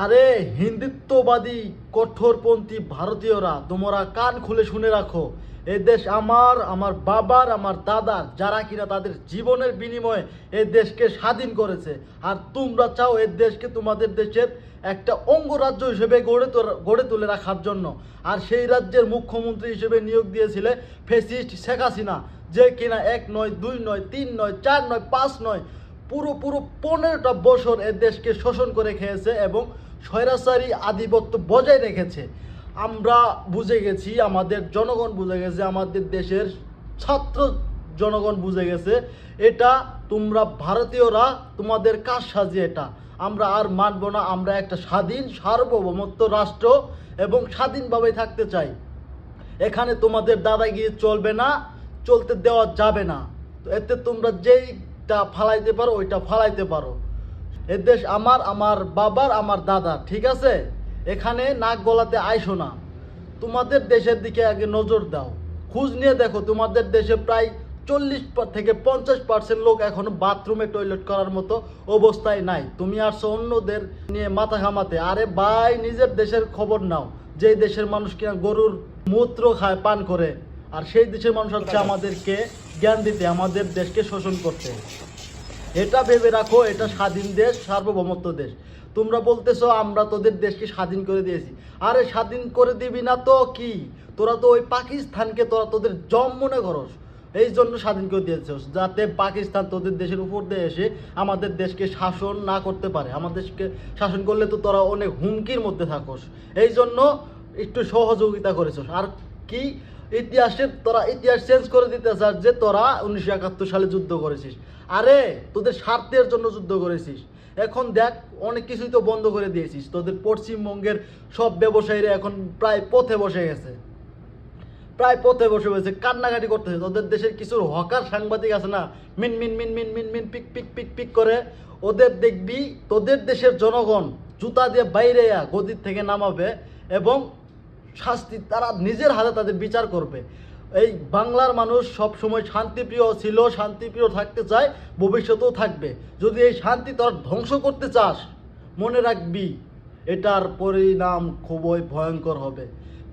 আরে হিন্দুত্ববাদী কঠোরপন্থী ভারতীয়রা, তোমরা কান খুলে শুনে রাখো। এ দেশ আমার আমার বাবার, আমার দাদার, যারা কিনা তাদের জীবনের বিনিময়ে এ দেশকে স্বাধীন করেছে। আর তোমরা চাও এই দেশকে তোমাদের দেশের একটা অঙ্গরাজ্য হিসেবে গড়ে গড়ে তুলে রাখার জন্য। আর সেই রাজ্যের মুখ্যমন্ত্রী হিসেবে নিয়োগ দিয়েছিলে ফেসিস্ট শেখ হাসিনা, যে কিনা এক নয়, দুই নয়, তিন নয়, চার নয়, পাঁচ নয় পুরো পুরো পনেরোটা বছর এ দেশকে শোষণ করে খেয়েছে এবং স্বৈরাচারী আধিপত্য বজায় রেখেছে। আমরা বুঝে গেছি, আমাদের জনগণ বুঝে গেছে, আমাদের দেশের ছাত্র জনগণ বুঝে গেছে, এটা তোমরা ভারতীয়রা তোমাদের কাজ সাজিয়ে এটা। আমরা আর মানব না, আমরা একটা স্বাধীন, সার্বভৌমত্ব রাষ্ট্র এবং স্বাধীনভাবে থাকতে চাই। এখানে তোমাদের দাদাগিরি চলবে না, চলতে দেওয়া যাবে না। এতে তোমরা যেইটা ফালাইতে পারো, ওইটা ফালাইতে পারো। এ দেশ আমার আমার বাবার, আমার দাদা ঠিক আছে? এখানে নাক গলাতে আইসো না। তোমাদের দেশের দিকে আগে নজর দাও। খোঁজ নিয়ে দেখো, তোমাদের দেশে প্রায় চল্লিশ থেকে পঞ্চাশ পার্সেন্ট লোক এখনও বাথরুমে টয়লেট করার মতো অবস্থায় নাই। তুমি আসছো অন্যদের নিয়ে মাথা ঘামাতে। আরে ভাই, নিজের দেশের খবর নাও। যে দেশের মানুষ কিনা গরুর মূত্র খায়, পান করে। আর সেই দেশের মানুষ হচ্ছে আমাদেরকে জ্ঞান দিতে, আমাদের দেশকে শোষণ করতে। এটা ভেবে রাখো, এটা স্বাধীন দেশ, সার্বভৌমত্ব দেশ। তোমরা বলতেছো, আমরা তোদের দেশকে স্বাধীন করে দিয়েছি। আরে স্বাধীন করে দিবি না তো কি? তোরা তো ওই পাকিস্তানকে তোরা তোদের জম মনে করস। এই জন্য স্বাধীন করে দিয়েছিস যাতে পাকিস্তান তোদের দেশের উপর দিয়ে এসে আমাদের দেশকে শাসন না করতে পারে। আমাদের দেশকে শাসন করলে তো তোরা অনেক হুমকির মধ্যে থাকস। এই জন্য একটু সহযোগিতা করেছিস আর কি? ইতিহাসের তোরা ইতিহাস চেঞ্জ করে দিতে চাস যে তোরা উনিশশো একাত্তর সালে যুদ্ধ করেছিস। আরে, তোদের স্বার্থের জন্য যুদ্ধ করেছিস। এখন দেখ, অনেক কিছুই তো বন্ধ করে দিয়েছিস। তোদের পশ্চিমবঙ্গের সব ব্যবসায়ীরা এখন প্রায় পথে বসে গেছে। প্রায় পথে বসে বসে কান্নাকাটি করতেছে। তোদের দেশের কিছু হকার সাংবাদিক আছে না? মিন মিন মিন মিন মিন মিন, পিক পিক পিক পিক করে। ওদের দেখবি, তোদের দেশের জনগণ জুতা দিয়ে বাইরে গদির থেকে নামাবে এবং শাস্তি তারা নিজের হাতে তাদের বিচার করবে। এই বাংলার মানুষ সব সময় শান্তিপ্রিয় ছিল, শান্তিপ্রিয় থাকতে চায়, ভবিষ্যতেও থাকবে। যদি এই শান্তি তোর ধ্বংস করতে চাস, মনে রাখবি, এটার পরিণাম খুবই ভয়ঙ্কর হবে।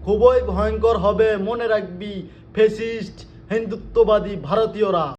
খুবই ভয়ঙ্কর হবে, মনে রাখবি, ফেসিস্ট, হিন্দুত্ববাদী ভারতীয়রা।